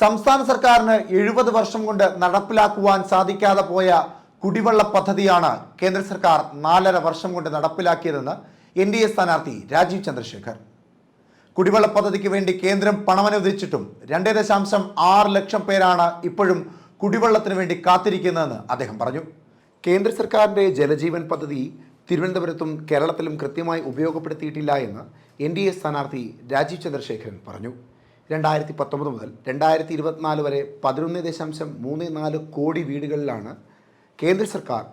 സംസ്ഥാന സർക്കാരിന് എഴുപത് വർഷം കൊണ്ട് നടപ്പിലാക്കുവാൻ സാധിക്കാതെ പോയ കുടിവെള്ള പദ്ധതിയാണ് കേന്ദ്ര സർക്കാർ നാലര വർഷം കൊണ്ട് നടപ്പിലാക്കിയതെന്ന് എൻ ഡി എ സ്ഥാനാർത്ഥി രാജീവ് ചന്ദ്രശേഖർ. കുടിവെള്ള പദ്ധതിക്ക് വേണ്ടി കേന്ദ്രം പണമനുവദിച്ചിട്ടും രണ്ടേ ദശാംശം ആറ് ലക്ഷം പേരാണ് ഇപ്പോഴും കുടിവെള്ളത്തിന് വേണ്ടി കാത്തിരിക്കുന്നതെന്ന് അദ്ദേഹം പറഞ്ഞു. കേന്ദ്ര സർക്കാരിന്റെ ജലജീവൻ പദ്ധതി തിരുവനന്തപുരത്തും കേരളത്തിലും കൃത്യമായി ഉപയോഗപ്പെടുത്തിയിട്ടില്ല എന്ന് എൻ ഡി എ സ്ഥാനാർത്ഥി രാജീവ് ചന്ദ്രശേഖരൻ പറഞ്ഞു. രണ്ടായിരത്തി പത്തൊമ്പത് മുതൽ രണ്ടായിരത്തി ഇരുപത്തിനാല് വരെ പതിനൊന്ന് ദശാംശം മൂന്ന് നാല് കോടി വീടുകളിലാണ് കേന്ദ്ര സർക്കാർ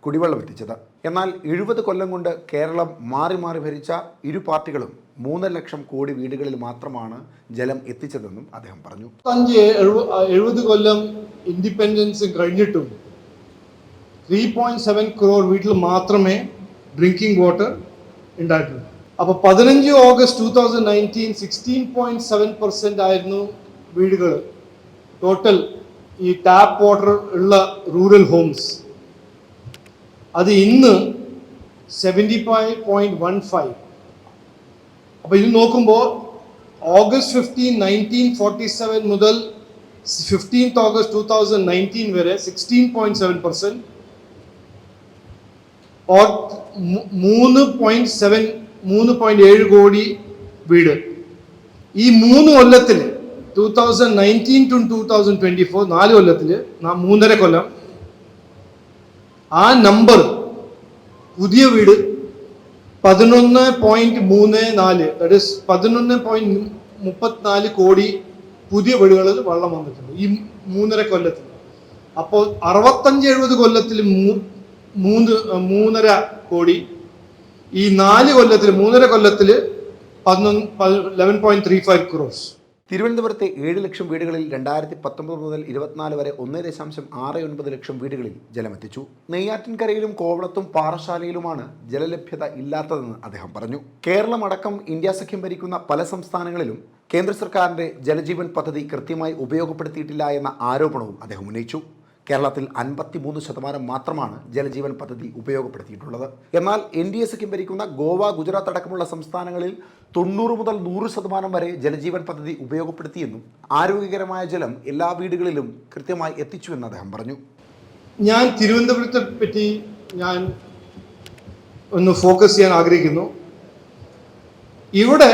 കുടിവെള്ളം എത്തിച്ചത്. എന്നാൽ എഴുപത് കൊല്ലം കൊണ്ട് കേരളം മാറി മാറി ഭരിച്ച ഇരു പാർട്ടികളും മൂന്ന് ലക്ഷം കോടി വീടുകളിൽ മാത്രമാണ് ജലം എത്തിച്ചതെന്നും അദ്ദേഹം പറഞ്ഞു. അഞ്ച് എഴുപ- എഴുപത് കൊല്ലം ഇൻഡിപെൻഡൻസ് കഴിഞ്ഞിട്ടും ത്രീ പോയിന്റ് സെവൻ ക്രോർ വീട്ടിൽ മാത്രമേ ഡ്രിങ്കിങ് വാട്ടർ ഉണ്ടായിട്ടുള്ളൂ. അപ്പോൾ പതിനഞ്ച് August two thousand nineteen sixteen point seven percent ആയിരുന്നു വീടുകൾ ടോട്ടൽ ഈ ടാപ്പ് വാട്ടർ ഉള്ള റൂറൽ ഹോംസ് അത് ഇന്ന് seventy five point one five അപ്പോൾ ഇത് നോക്കുമ്പോൾ August fifteen nineteen forty seven മുതൽ fifteenth August two thousand nineteen വരെ സിക്സ്റ്റീൻ പോയിന്റ് സെവൻ മൂ- മൂന്ന് പോയിന്റ് സെവൻ മൂന്ന് പോയിന്റ് ഏഴ് കോടി വീട്. ഈ മൂന്ന് കൊല്ലത്തിൽ two thousand nineteen to two thousand twenty four നാല് കൊല്ലത്തിൽ മൂന്നര കൊല്ലം. ആ നമ്പർ പുതിയ വീട് പതിനൊന്ന് പോയിന്റ് മൂന്ന് നാല് ദാറ്റ് പതിനൊന്ന് പോയിന്റ് മുപ്പത്തിനാല് കോടി പുതിയ വീടുകളിൽ വെള്ളം വന്നിട്ടുണ്ട് ഈ മൂന്നര കൊല്ലത്തിൽ. അപ്പോൾ അറുപത്തഞ്ച് എഴുപത് കൊല്ലത്തിൽ മൂന്ന് മൂന്നര കോടി ഈ നാല് കൊല്ലത്തിൽ മൂന്നര കൊല്ലത്തിൽ പതിനൊന്ന് eleven point three five crores തിരുവനന്തപുരത്തെ ഏഴ് ലക്ഷം വീടുകളിൽ രണ്ടായിരത്തി പത്തൊമ്പത് മുതൽ ഇരുപത്തിനാല് വരെ ഒന്ന് ദശാംശം ആറ് ഒൻപത് ലക്ഷം വീടുകളിൽ ജലമെത്തിച്ചു. നെയ്യാറ്റിൻകരയിലും കോവളത്തും പാറശാലയിലുമാണ് ജലലഭ്യത ഇല്ലാത്തതെന്ന് അദ്ദേഹം പറഞ്ഞു. കേരളമടക്കം ഇന്ത്യ സഖ്യം ഭരിക്കുന്ന പല സംസ്ഥാനങ്ങളിലും കേന്ദ്ര സർക്കാരിന്റെ ജലജീവൻ പദ്ധതി കൃത്യമായി ഉപയോഗപ്പെടുത്തിയിട്ടില്ല എന്ന ആരോപണവും അദ്ദേഹം ഉന്നയിച്ചു. കേരളത്തിൽ അൻപത്തിമൂന്ന് ശതമാനം മാത്രമാണ് ജലജീവൻ പദ്ധതി ഉപയോഗപ്പെടുത്തിയിട്ടുള്ളത്. എന്നാൽ എൻ ഡി എസ് ഭരിക്കുന്ന ഗോവ ഗുജറാത്ത് അടക്കമുള്ള സംസ്ഥാനങ്ങളിൽ തൊണ്ണൂറ് മുതൽ നൂറ് ശതമാനം വരെ ജലജീവൻ പദ്ധതി ഉപയോഗപ്പെടുത്തിയെന്നും ആരോഗ്യകരമായ ജലം എല്ലാ വീടുകളിലും കൃത്യമായി എത്തിച്ചുവെന്ന് അദ്ദേഹം പറഞ്ഞു. ഞാൻ തിരുവനന്തപുരത്തെ പറ്റി ഞാൻ ഒന്ന് ഫോക്കസ് ചെയ്യാൻ ആഗ്രഹിക്കുന്നു. ഇവിടെ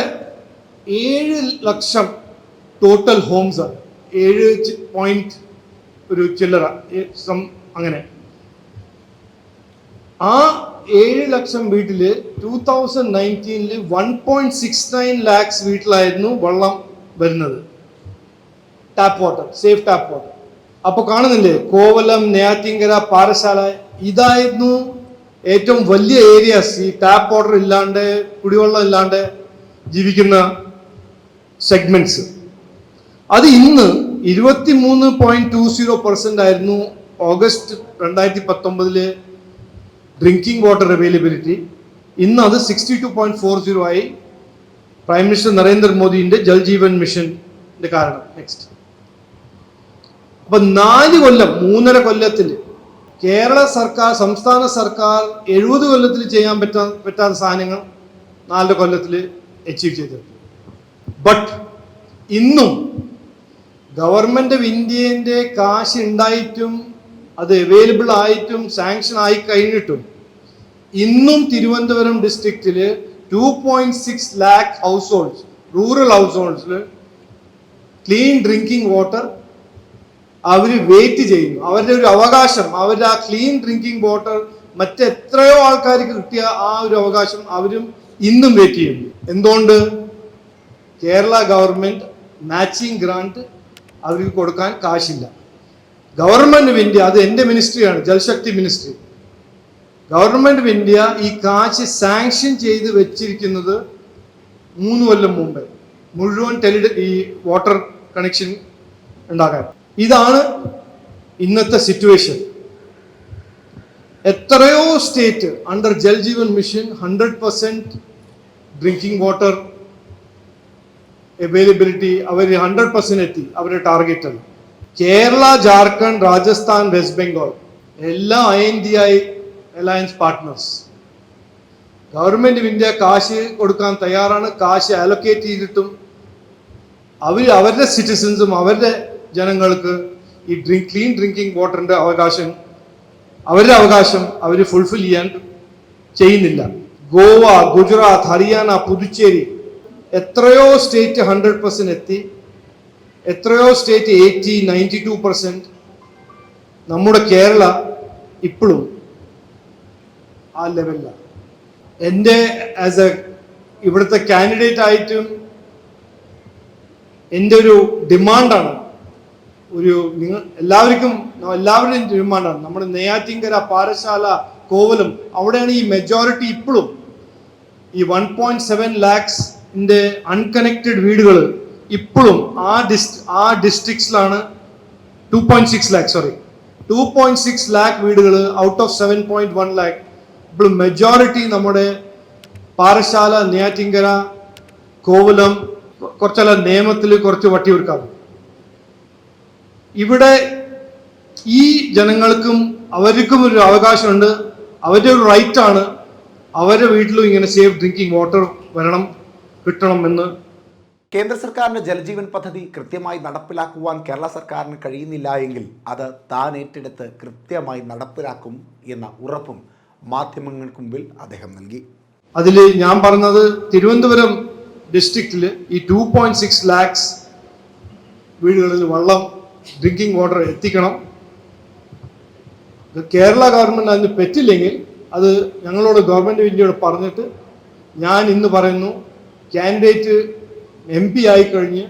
ഏഴ് ലക്ഷം ടോട്ടൽ ഹോംസ് ആണ്. ഏഴ് പോയിന്റ് ഒരു ചില്ലറ സം- അങ്ങനെ. ആ ഏഴ് ലക്ഷം വീട്ടിൽ two thousand നയന്റീനിൽ one point six nine lakhs വീട്ടിലായിരുന്നു വെള്ളം വരുന്നത്. Tap water safe tap water അപ്പൊ കാണുന്നില്ലേ? കോവലം നെയ്യാറ്റിങ്കര പാറശാല ഇതായിരുന്നു ഏറ്റവും വലിയ ഏരിയാസ് ഈ ടാപ്പ് വാട്ടർ ഇല്ലാണ്ട് കുടിവെള്ളം ഇല്ലാണ്ട് ജീവിക്കുന്ന സെഗ്മെന്റ്സ് അത് ഇന്ന് ഇരുപത്തി മൂന്ന് പോയിന്റ് ടു സീറോ പെർസെന്റ് ആയിരുന്നു ഓഗസ്റ്റ് രണ്ടായിരത്തി പത്തൊമ്പതിൽ ഡ്രിങ്കിങ് വാട്ടർ അവൈലബിലിറ്റി ഇന്ന് അത് sixty two point four zero ആയി. പ്രൈം മിനിസ്റ്റർ നരേന്ദ്രമോദിന്റെ ജൽ ജീവൻ മിഷന്റെ കാരണം. നെക്സ്റ്റ് അപ്പൊ നാല് കൊല്ലം മൂന്നര കൊല്ലത്തിൽ കേരള സർക്കാർ സംസ്ഥാന സർക്കാർ എഴുപത് കൊല്ലത്തിൽ ചെയ്യാൻ പറ്റാ പറ്റാത്ത സാധനങ്ങൾ നാലര കൊല്ലത്തിൽ അച്ചീവ് ചെയ്തിട്ടുണ്ട്. ബട്ട് ഇന്നും ഗവൺമെന്റ് ഓഫ് ഇന്ത്യന്റെ കാശ് ഉണ്ടായിട്ടും അത് അവൈലബിൾ ആയിട്ടും സാങ്ഷൻ ആയി കഴിഞ്ഞിട്ടും ഇന്നും തിരുവനന്തപുരം ഡിസ്ട്രിക്റ്റിൽ two point six lakh households rural house ഹോൾഡ്സിൽ clean drinking water അവർ വെയിറ്റ് ചെയ്യുന്നു. അവരുടെ ഒരു അവകാശം അവരുടെ ആ ക്ലീൻ ഡ്രിങ്കിങ് വാട്ടർ മറ്റെത്രയോ ആൾക്കാർക്ക് കിട്ടിയ ആ ഒരു അവകാശം അവരും ഇന്നും വെയിറ്റ് ചെയ്യുന്നു. എന്തുകൊണ്ട്? കേരള ഗവൺമെന്റ് മാച്ചിങ് ഗ്രാന്റ് അവർക്ക് കൊടുക്കാൻ കാശില്ല. ഗവൺമെന്റ് ഓഫ് ഇന്ത്യ അത് എന്റെ മിനിസ്ട്രിയാണ് Jal Shakti ministry government of India ഈ കാശ് സാങ്ഷൻ ചെയ്ത് വെച്ചിരിക്കുന്നത് മൂന്ന് കൊല്ലം മുമ്പേ. മുഴുവൻ ടെലി ഈ വാട്ടർ കണക്ഷൻ ഉണ്ടാക്കാൻ. ഇതാണ് ഇന്നത്തെ സിറ്റുവേഷൻ എത്രയോ state under Jal Jeevan mission hundred percent drinking water availability അവർ ഹൺഡ്രഡ് പെർസെന്റ് എത്തി അവരുടെ ടാർഗറ്റ് ആണ്. കേരള ജാർഖണ്ഡ് രാജസ്ഥാൻ വെസ്റ്റ് ബംഗാൾ എല്ലാ I N D I alliance partners government India കാശ് കൊടുക്കാൻ തയ്യാറാണ് കാശ് അലൊക്കേറ്റ് ചെയ്തിട്ടും അവർ അവരുടെ സിറ്റിസൺസും അവരുടെ ജനങ്ങൾക്ക് ഈ ഡ്രിങ്ക് ക്ലീൻ ഡ്രിങ്കിങ് വാട്ടറിന്റെ അവകാശം അവരുടെ അവകാശം അവർ ഫുൾഫിൽ ചെയ്യാൻ ചെയ്യുന്നില്ല. ഗോവ ഗുജറാത്ത് ഹരിയാന പുതുച്ചേരി എത്രയോ സ്റ്റേറ്റ് ഹൺഡ്രഡ് പെർസെന്റ് എത്തി. എത്രയോ state eighty ninety two percent നമ്മുടെ കേരള ഇപ്പോഴും ആ ലെവലിലാണ് എന്റെ ആസ് എ ഇവിടുത്തെ കാൻഡിഡേറ്റ് ആയിട്ടും എന്റെ ഒരു ഡിമാൻഡാണ് ഒരു നിങ്ങൾ എല്ലാവർക്കും എല്ലാവരുടെയും ഡിമാൻഡാണ് നമ്മുടെ നെയ്യാറ്റിങ്കര പാറശാല കോവലം അവിടെയാണ് ഈ മെജോറിറ്റി ഇപ്പോഴും ഈ വൺ പോയിന്റ് സെവൻ ലാക്സിന്റെ അൺകണക്റ്റഡ് വീടുകൾ ഇപ്പോഴും ആ ഡിസ്ട്രി ആ ഡിസ്ട്രിക്ട്സിലാണ് two point six lakh sorry two point six lakh വീടുകൾ out of seven point one lakh ഇപ്പോൾ മെജോറിറ്റി നമ്മുടെ പാറശാല നെയ്യാറ്റിങ്കര കോവലം കുറച്ചല്ല നിയമത്തിൽ കുറച്ച് വട്ടിയൊരുക്കാം ഇവിടെ ഈ ജനങ്ങൾക്കും അവർക്കും ഒരു അവകാശമുണ്ട്. അവരുടെ ഒരു റൈറ്റാണ് അവരുടെ വീട്ടിലും ഇങ്ങനെ സേഫ് ഡ്രിങ്കിങ് വാട്ടർ വരണം കിട്ടണം എന്ന് കേന്ദ്ര സർക്കാരിന്റെ ജലജീവൻ പദ്ധതി കൃത്യമായി നടപ്പിലാക്കുവാൻ കേരള സർക്കാരിന് കഴിയുന്നില്ല എങ്കിൽ അത് താൻ ഏറ്റെടുത്ത് കൃത്യമായി നടപ്പിലാക്കും എന്ന ഉറപ്പും മാധ്യമങ്ങൾക്ക് മുമ്പിൽ അദ്ദേഹം നൽകി. അതിൽ ഞാൻ പറഞ്ഞത് തിരുവനന്തപുരം ഡിസ്ട്രിക്റ്റിൽ ഈ ടു പോയിന്റ് സിക്സ് ലാക്സ് വീടുകളിൽ വെള്ളം ഡ്രിങ്കിങ് വാട്ടർ എത്തിക്കണം. കേരള ഗവൺമെന്റ് അതിന് പറ്റില്ലെങ്കിൽ അത് ഞങ്ങളോട് ഗവൺമെന്റ് ഇന്ത്യയോട് പറഞ്ഞിട്ട് ഞാൻ ഇന്ന് പറയുന്നു കാൻഡിഡേറ്റ് എം പി ആയിക്കഴിഞ്ഞ്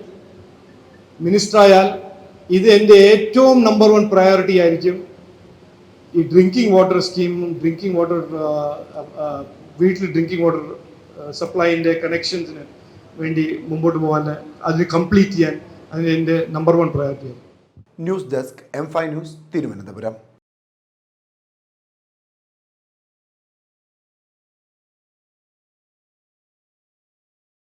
മിനിസ്റ്റർ ആയാൽ ഇത് എന്റെ ഏറ്റവും നമ്പർ വൺ പ്രയോറിറ്റി ആയിരിക്കും. ഈ ഡ്രിങ്കിങ് വാട്ടർ സ്കീമും ഡ്രിങ്കിങ് വാട്ടർ വീട്ടിൽ ഡ്രിങ്കിങ് വാട്ടർ സപ്ലൈന്റെ കണക്ഷൻസിന് വേണ്ടി മുമ്പോട്ട് പോകാൻ അതിന് കംപ്ലീറ്റ് ചെയ്യാൻ അതിന് എന്റെ number one priority news desk M five news Thiruvananthapuram